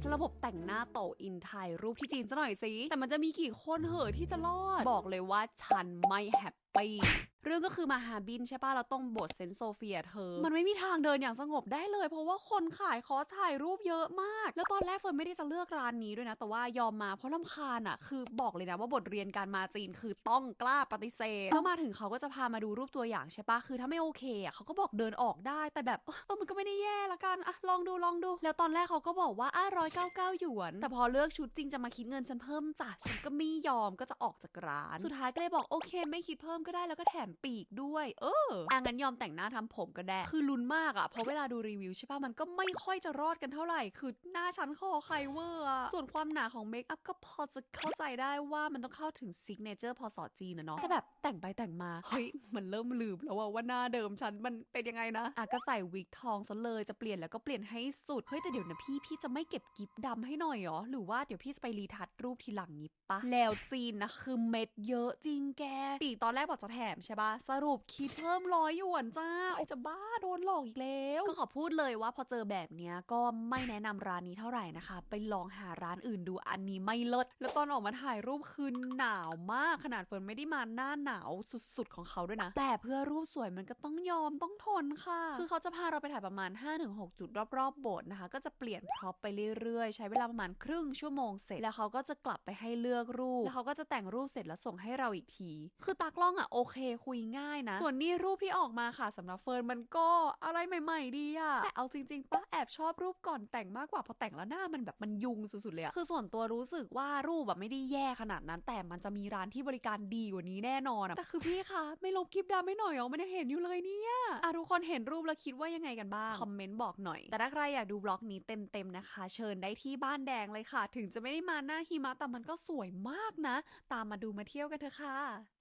สระบบแต่งหน้าโตอินไทยรูปที่จีนซะหน่อยสิ แต่มันจะมีกี่คนเหอะที่จะรอด บอกเลยว่าฉันไม่แฮปปี้ เรื่องก็คือมาหาบินใช่ป่ะเราต้องบทเซนต์โซเฟียเธอ มันไม่มีทางเดินอย่างสงบได้เลย เพราะว่าคนขายคอร์สถ่ายรูปเยอะมาก แล้วตอนแรกเฟิร์นไม่ได้จะเลือกร้านนี้ด้วยนะ แต่ว่ายอมมาเพราะลำคาญอะ คือบอกเลยนะว่าบทเรียนการมาจีนคือต้องกล้าปฏิเสธแล้วมาถึงเขาก็จะพามาดูรูปตัวอย่างใช่ปะคือถ้าไม่โอเคอะเขาก็บอกเดินออกได้แต่แบบเออมันก็ไม่ได้แย่ละกันอะลองดูลองดู แล้วตอนแรกเขาก็บอกว่าอะร้อยเก้าเก้าหยวนแต่พอเลือกชุดจริงจะมาคิดเงินฉันเพิ่มจ้ะฉันก็ไม่ยอมก็จะออกจากร้าน สุดท้ายก็เลยบอกโอเค ไม่คิดเพิ่มก็ได้แล้วก็แถมปีกด้วย เอออะงั้นยอมแต่งหน้าทำผมก็ได้คือลุ้นมากอะเพราะเวลาดูรีวิวใช่ปะมันก็ไม่ค่อยจะรอดกันเท่าไหร่ คือหน้าชั้นคอใครเวอร์อะส่วนความหนาของเมคอัพก็พอจะเข้าใจได้ว่ามันต้องเข้าถึงซิกเนเจอร์พอสอจีนนะเนาะแต่แบบแต่งไปแต่งมา เฮ้ย มันเริ่มลืมแล้วว่าหน้าเดิมฉันมันเป็นยังไงนะอะก็ใส่วิกทองซะเลยจะเปลี่ยนแล้วก็เปลี่ยนให้สุดเฮ้ยแต่เดี๋ยวนะพี่พี่จะไม่เก็บกิฟต์ดำให้หน่อยเหรอหรือว่าเดี๋ยวพี่จะไปรีทัชรูปทีหลังนี้ปะแล้วจีนนะคือเม็ดเยอะจริงแกปีกตอนแรกบอกจะแถมใช่ปะสรุปคิดเพิ่มร้อยหยวนจ้าโอ้ยจะบ้าโดนหลอกอีกแล้ว ก็ขอพูดเลยว่าพอเจอแบบเนี้ยก็ไม่แนะนำร้านนี้เท่าไหร่นะคะ ไปลองหาร้านอื่นดูอันนี้ไม่เลิศแล้วตอนออกมาถ่ายรูปคือหนาวมากขนาดเฟิร์นไม่ได้มาหน้าหนาวสุดๆของเขาด้วยนะ แต่เพื่อรูปสวยมันก็ต้องยอมต้องทนค่ะ คือเขาจะพาเราไปถ่ายประมาณ 5-6 จุดรอบๆโบสถ์นะคะ ก็จะเปลี่ยนพร็อพไปเรื่อยๆ ใช้เวลาประมาณครึ่งชั่วโมงเสร็จแล้วเขาก็จะกลับไปให้เลือกรูป แล้วเขาก็จะแต่งรูปเสร็จแล้วส่งให้เราอีกที คือตากล้องอะโอเคคุยง่ายนะ ส่วนนี้รูปที่ออกมาค่ะสำหรับเฟิร์นมันก็อะไรใหม่ๆดีอะแต่เอาจริงๆป้าแอบชอบรูปก่อนแต่งมากกว่าพอแต่งแล้วหน้ามันแบบมันยุงสุดๆเลยอะคือส่วนตัวรู้สึกว่ารูปแบบไม่ได้แย่ขนาดนั้น แต่มันจะมีร้านที่บริการดีกว่านี้แน่นอนอะแต่คือพี่คะไม่ลบคลิปดำไม่หน่อยเหรอมันยังเห็นอยู่เลยเนี่ยอะทุกคนเห็นรูปแล้วคิดว่ายังไงกันบ้างคอมเมนต์บอกหน่อย แต่ถ้าใครอยากดูบล็อกนี้เต็มๆนะคะ เชิญได้ที่บ้านแดงเลยค่ะ ถึงจะไม่ได้มาหน้าหิมะแต่มันก็สวยมากนะ ตามมาดูมาเที่ยวกันเถอะค่ะ